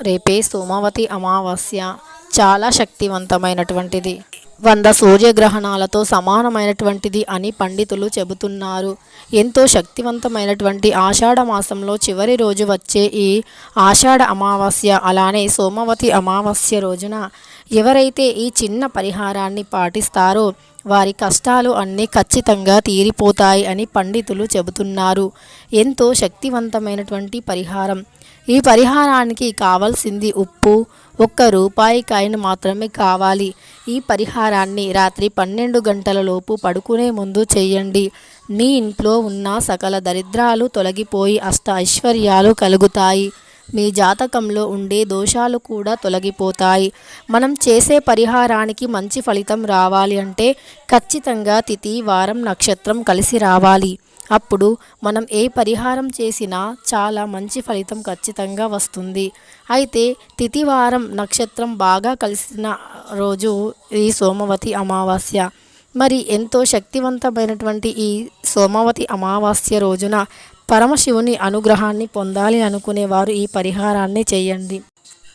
రేపే సోమవతి అమావాస్య. చాలా శక్తివంతమైనటువంటిది. వంద సూర్యగ్రహణాలతో సమానమైనటువంటిది అని పండితులు చెబుతున్నారు. ఎంతో శక్తివంతమైనటువంటి ఆషాఢ మాసంలో చివరి రోజు వచ్చే ఈ ఆషాఢ అమావాస్య అలానే సోమవతి అమావాస్య రోజున ఎవరైతే ఈ చిన్న పరిహారాన్ని పాటిస్తారో వారి కష్టాలు అన్నీ ఖచ్చితంగా తీరిపోతాయి అని పండితులు చెబుతున్నారు. ఎంతో శక్తివంతమైనటువంటి పరిహారం. ఈ పరిహారానికి కావాల్సింది ఉప్పు ఒక్క రూపాయి కాయిన్ మాత్రమే కావాలి. ఈ పరిహారాన్ని రాత్రి పన్నెండు గంటల లోపు పడుకునే ముందు చేయండి. మీ ఇంట్లో ఉన్న సకల దరిద్రాలు తొలగిపోయి అష్ట ఐశ్వర్యాలు కలుగుతాయి. మీ జాతకంలో ఉండే దోషాలు కూడా తొలగిపోతాయి. మనం చేసే పరిహారానికి మంచి ఫలితం రావాలి అంటే ఖచ్చితంగా తిథి వారం నక్షత్రం కలిసి రావాలి. అప్పుడు మనం ఏ పరిహారం చేసినా చాలా మంచి ఫలితం ఖచ్చితంగా వస్తుంది. అయితే తిథివారం నక్షత్రం బాగా కలిసిన రోజు ఈ సోమవతి అమావాస్య. మరి ఎంతో శక్తివంతమైనటువంటి ఈ సోమవతి అమావాస్య రోజున పరమశివుని అనుగ్రహాన్ని పొందాలి అనుకునేవారు ఈ పరిహారాన్ని చేయండి.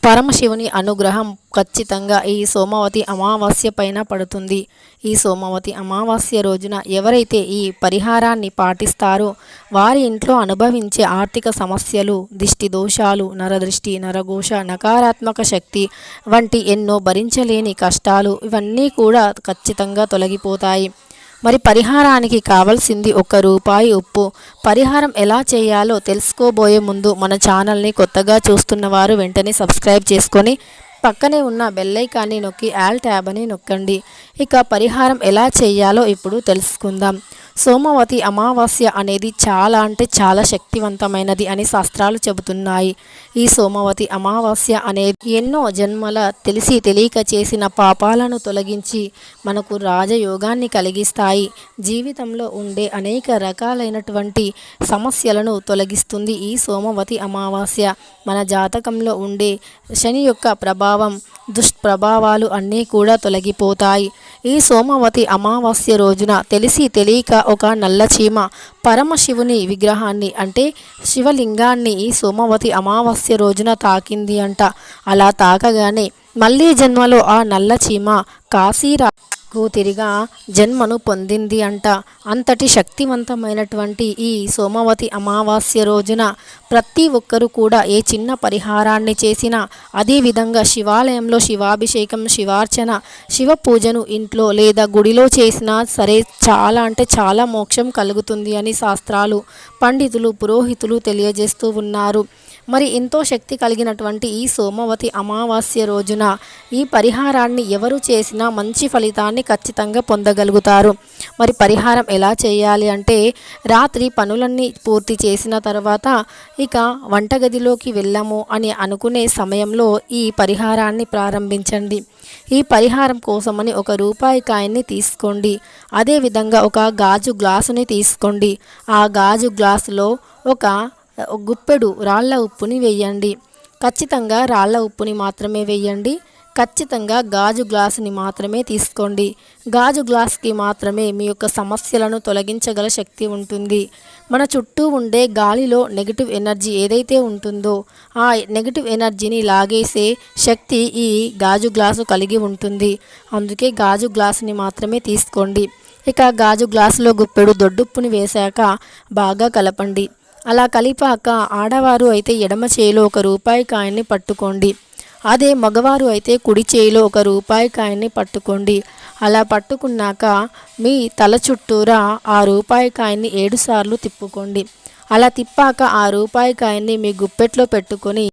పరమశివుని అనుగ్రహం ఖచ్చితంగా ఈ సోమవతి అమావాస్య పైన పడుతుంది. ఈ సోమవతి అమావాస్య రోజున ఎవరైతే ఈ పరిహారాన్ని పాటిస్తారో వారి ఇంట్లో అనుభవించే ఆర్థిక సమస్యలు దిష్టి దోషాలు నరదృష్టి నరఘోష నకారాత్మక శక్తి వంటి ఎన్నో భరించలేని కష్టాలు ఇవన్నీ కూడా ఖచ్చితంగా తొలగిపోతాయి. మరి పరిహారానికి కావాల్సింది ఒక రూపాయి ఉప్పు. పరిహారం ఎలా చేయాలో తెలుసుకోబోయే ముందు మన ఛానల్ని కొత్తగా చూస్తున్న వారు వెంటనే సబ్స్క్రైబ్ చేసుకొని పక్కనే ఉన్న బెల్లైకాన్ని నొక్కి ఆల్ ట్యాబ్ అని నొక్కండి. ఇక పరిహారం ఎలా చేయాలో ఇప్పుడు తెలుసుకుందాం. సోమవతి అమావాస్య అనేది చాలా అంటే చాలా శక్తివంతమైనది అని శాస్త్రాలు చెబుతున్నాయి. ఈ సోమవతి అమావాస్య అనేది ఎన్నో జన్మల తెలిసి తెలియక చేసిన పాపాలను తొలగించి మనకు రాజయోగాన్ని కలిగిస్తాయి. జీవితంలో ఉండే అనేక రకాలైనటువంటి సమస్యలను తొలగిస్తుంది ఈ సోమవతి అమావాస్య. మన జాతకంలో ఉండే శని యొక్క ప్రభావం దుష్ప్రభావాలు అన్నీ కూడా తొలగిపోతాయి. ఈ సోమవతి అమావాస్య రోజున తెలిసి తెలియక ఒక నల్లచీమ పరమశివుని విగ్రహాన్ని అంటే శివలింగాన్ని ఈ సోమవతి అమావాస్య రోజున తాకింది అంట. అలా తాకగానే మళ్ళీ జన్మలో ఆ నల్ల చీమ కాశీరా కూతిరిగా జన్మను పొందింది అంట. అంతటి శక్తివంతమైనటువంటి ఈ సోమవతి అమావాస్య రోజున ప్రతి ఒక్కరూ కూడా ఏ చిన్న పరిహారాన్ని చేసినా అదేవిధంగా శివాలయంలో శివాభిషేకం శివార్చన శివ పూజను ఇంట్లో లేదా గుడిలో చేసినా సరే చాలా అంటే చాలా మోక్షం కలుగుతుంది అని శాస్త్రాలు పండితులు పురోహితులు తెలియజేస్తూ ఉన్నారు. మరి ఎంతో శక్తి కలిగినటువంటి ఈ సోమవతి అమావాస్య రోజున ఈ పరిహారాన్ని ఎవరు చేసినా మంచి ఫలితాన్ని ఖచ్చితంగా పొందగలుగుతారు. మరి పరిహారం ఎలా చేయాలి అంటే రాత్రి పనులన్నీ పూర్తి చేసిన తర్వాత ఇక వంటగదిలోకి వెళ్ళము అని అనుకునే సమయంలో ఈ పరిహారాన్ని ప్రారంభించండి. ఈ పరిహారం కోసమని ఒక రూపాయి కాయన్ని తీసుకోండి. అదేవిధంగా ఒక గాజు గ్లాసుని తీసుకోండి. ఆ గాజు గ్లాసులో ఒక గుప్పెడు రాళ్ళ ఉప్పుని వేయండి. ఖచ్చితంగా రాళ్ళ ఉప్పుని మాత్రమే వేయండి. ఖచ్చితంగా గాజు గ్లాసుని మాత్రమే తీసుకోండి. గాజు గ్లాస్కి మాత్రమే మీ యొక్క సమస్యలను తొలగించగల శక్తి ఉంటుంది. మన చుట్టూ ఉండే గాలిలో నెగిటివ్ ఎనర్జీ ఏదైతే ఉంటుందో ఆ నెగిటివ్ ఎనర్జీని లాగేసే శక్తి ఈ గాజు గ్లాసు కలిగి ఉంటుంది. అందుకే గాజు గ్లాసుని మాత్రమే తీసుకోండి. ఇక గాజు గ్లాసులో గుప్పెడు దొడ్డుప్పుని వేశాక బాగా కలపండి. అలా కలిపాక ఆడవారు అయితే ఎడమ చేయిలో ఒక రూపాయి కాయన్ని పట్టుకోండి. అదే మగవారు అయితే కుడి చేయిలో ఒక రూపాయి కాయన్ని పట్టుకోండి. అలా పట్టుకున్నాక మీ తల చుట్టూరా ఆ రూపాయి కాయన్ని ఏడుసార్లు తిప్పుకోండి. అలా తిప్పాక ఆ రూపాయి కాయన్ని మీ గుప్పెట్లో పెట్టుకొని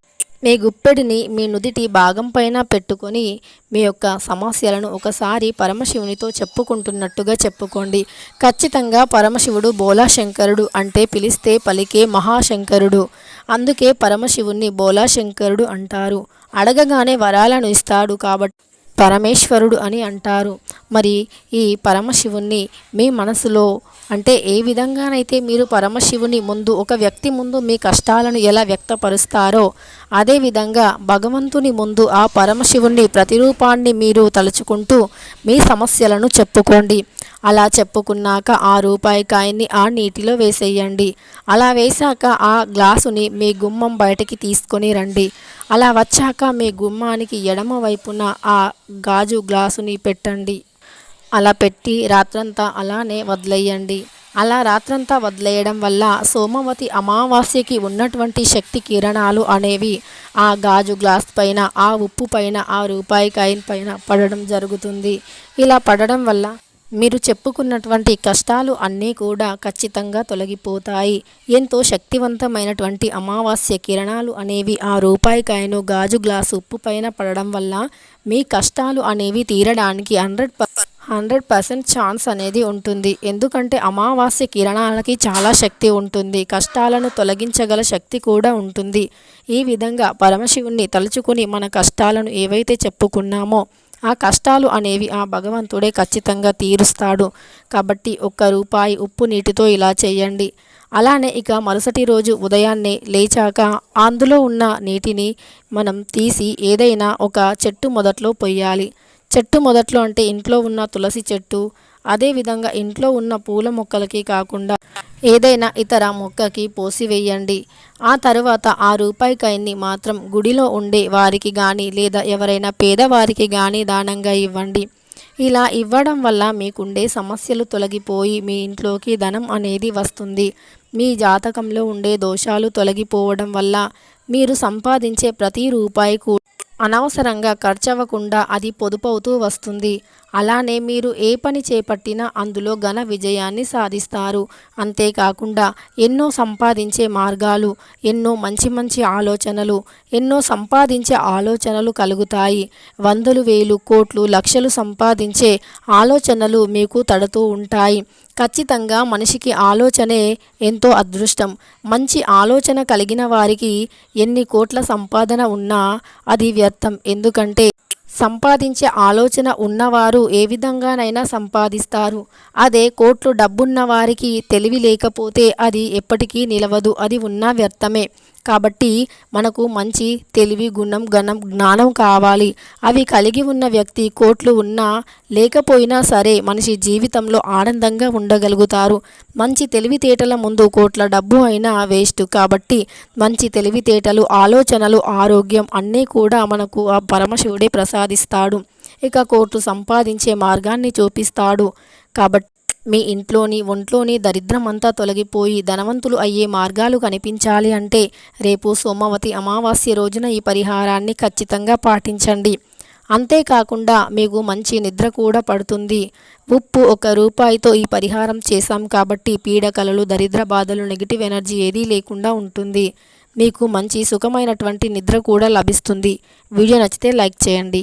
మీ గుప్పెడిని మీ నుదిటి భాగం పైన పెట్టుకొని మీ యొక్క సమస్యలను ఒకసారి పరమశివునితో చెప్పుకుంటున్నట్టుగా చెప్పుకోండి. ఖచ్చితంగా పరమశివుడు బోలాశంకరుడు అంటే పిలిస్తే పలికే మహాశంకరుడు. అందుకే పరమశివుణ్ణి బోలాశంకరుడు అంటారు. అడగగానే వరాలను ఇస్తాడు కాబట్టి పరమేశ్వరుడు అని అంటారు. మరి ఈ పరమశివుణ్ణి మీ మనసులో అంటే ఏ విధంగానైతే మీరు పరమశివుని ముందు ఒక వ్యక్తి ముందు మీ కష్టాలను ఎలా వ్యక్తపరుస్తారో అదేవిధంగా భగవంతుని ముందు ఆ పరమశివుని ప్రతిరూపాన్ని మీరు తలుచుకుంటూ మీ సమస్యలను చెప్పుకోండి. అలా చెప్పుకున్నాక ఆ రూపాయి కాయన్ని ఆ నీటిలో వేసేయండి. అలా వేశాక ఆ గ్లాసుని మీ గుమ్మం బయటికి తీసుకొని రండి. అలా వచ్చాక మీ గుమ్మానికి ఎడమ వైపున ఆ గాజు గ్లాసుని పెట్టండి. అలా పెట్టి రాత్రంతా అలానే వదిలేయండి. అలా రాత్రంతా వదిలేయడం వల్ల సోమవతి అమావాస్యకి ఉన్నటువంటి శక్తి కిరణాలు అనేవి ఆ గాజు గ్లాస్ పైన ఆ ఉప్పు పైన ఆ రూపాయి కాయిన్ పైన పడడం జరుగుతుంది. ఇలా పడడం వల్ల మీరు చెప్పుకున్నటువంటి కష్టాలు అన్నీ కూడా ఖచ్చితంగా తొలగిపోతాయి. ఎంతో శక్తివంతమైనటువంటి అమావాస్య కిరణాలు అనేవి ఆ రూపాయి కాయను గాజు గ్లాసు ఉప్పు పైన పడడం వల్ల మీ కష్టాలు అనేవి తీరడానికి హండ్రెడ్ హండ్రెడ్ పర్సెంట్ ఛాన్స్ అనేది ఉంటుంది. ఎందుకంటే అమావాస్య కిరణాలకి చాలా శక్తి ఉంటుంది. కష్టాలను తొలగించగల శక్తి కూడా ఉంటుంది. ఈ విధంగా పరమశివుణ్ణి తలుచుకుని మన కష్టాలను ఏవైతే చెప్పుకున్నామో ఆ కష్టాలు అనేవి ఆ భగవంతుడే ఖచ్చితంగా తీరుస్తాడు. కాబట్టి ఒక్క రూపాయి ఉప్పు నీటితో ఇలా చేయండి. అలానే ఇక మరుసటి రోజు ఉదయాన్నే లేచాక అందులో ఉన్న నీటిని మనం తీసి ఏదైనా ఒక చెట్టు మొదట్లో పొయ్యాలి. చెట్టు మొదట్లో అంటే ఇంట్లో ఉన్న తులసి చెట్టు అదేవిధంగా ఇంట్లో ఉన్న పూల మొక్కలకి కాకుండా ఏదైనా ఇతర మొక్కకి పోసివేయండి. ఆ తరువాత ఆ రూపాయి కాయన్ని మాత్రం గుడిలో ఉండే వారికి కానీ లేదా ఎవరైనా పేదవారికి కానీ దానంగా ఇవ్వండి. ఇలా ఇవ్వడం వల్ల మీకుండే సమస్యలు తొలగిపోయి మీ ఇంట్లోకి ధనం అనేది వస్తుంది. మీ జాతకంలో ఉండే దోషాలు తొలగిపోవడం వల్ల మీరు సంపాదించే ప్రతి రూపాయి అనవసరంగా ఖర్చవ్వకుండా అది పొదుపవుతూ వస్తుంది. అలానే మీరు ఏ పని చేపట్టినా అందులో ఘన విజయాన్ని సాధిస్తారు. అంతేకాకుండా ఎన్నో సంపాదించే మార్గాలు ఎన్నో మంచి మంచి ఆలోచనలు ఎన్నో సంపాదించే ఆలోచనలు కలుగుతాయి. వందలు వేలు కోట్లు లక్షలు సంపాదించే ఆలోచనలు మీకు తడుతూ ఉంటాయి. ఖచ్చితంగా మనిషికి ఆలోచనే ఎంతో అదృష్టం. మంచి ఆలోచన కలిగిన వారికి ఎన్ని కోట్ల సంపాదన ఉన్నా అది వ్యర్థం. ఎందుకంటే సంపాదించే ఆలోచన ఉన్నవారు ఏ విధంగానైనా సంపాదిస్తారు. అదే కోట్లు డబ్బున్న వారికి తెలివి లేకపోతే అది ఎప్పటికీ నిలవదు. అది ఉన్నా వ్యర్థమే. కాబట్టి మనకు మంచి తెలివి గుణం గణం జ్ఞానం కావాలి. అవి కలిగి ఉన్న వ్యక్తి కోట్లు ఉన్నా లేకపోయినా సరే మనిషి జీవితంలో ఆనందంగా ఉండగలుగుతారు. మంచి తెలివితేటల ముందు కోట్ల డబ్బు అయినా వేస్ట్. కాబట్టి మంచి తెలివితేటలు ఆలోచనలు ఆరోగ్యం అన్నీ కూడా మనకు ఆ పరమశివుడే ప్రసాదిస్తాడు. ఇక కోట్లు సంపాదించే మార్గాన్ని చూపిస్తాడు. కాబట్టి మీ ఇంట్లోని ఒంట్లోని దరిద్రం అంతా తొలగిపోయి ధనవంతులు అయ్యే మార్గాలు కనిపించాలి అంటే రేపు సోమవతి అమావాస్య రోజున ఈ పరిహారాన్ని ఖచ్చితంగా పాటించండి. అంతేకాకుండా మీకు మంచి నిద్ర కూడా పడుతుంది. ఉప్పు ఒక రూపాయితో ఈ పరిహారం చేశాం కాబట్టి పీడకలలు దరిద్ర బాధలు నెగిటివ్ ఎనర్జీ ఏదీ లేకుండా ఉంటుంది. మీకు మంచి సుఖమైనటువంటి నిద్ర కూడా లభిస్తుంది. వీడియో నచ్చితే లైక్ చేయండి.